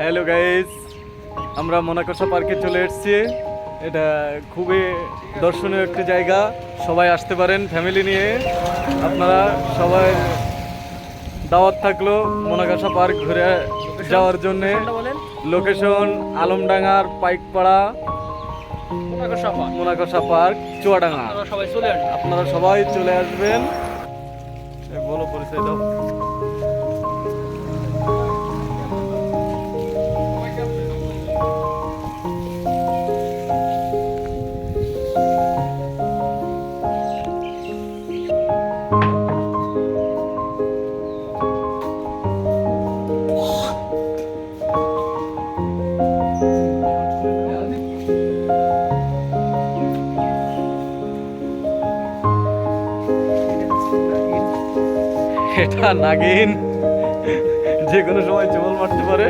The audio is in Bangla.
হ্যালো গাইস আমরা মোনাকোসা পার্কে চলে এসেছি। এটা খুবই দর্শনীয় একটি জায়গা। সবাই আসতে পারেন ফ্যামিলি নিয়ে। আপনারা সবাই দাওয়াত থাকল মোনাকাশা পার্ক ঘুরে যাওয়ার জন্য। লোকেশন আলমডাঙ্গার পাইকপাড়া। মোনাকাশা পার্ক চুয়াডাঙ্গা। আপনারা সবাই চলে আসবেন। আপনারা সবাই চলে আসবেন। বলো পরিচয় দাও। এটা নাগিন যে কোনো সময় চোল মারতে পারে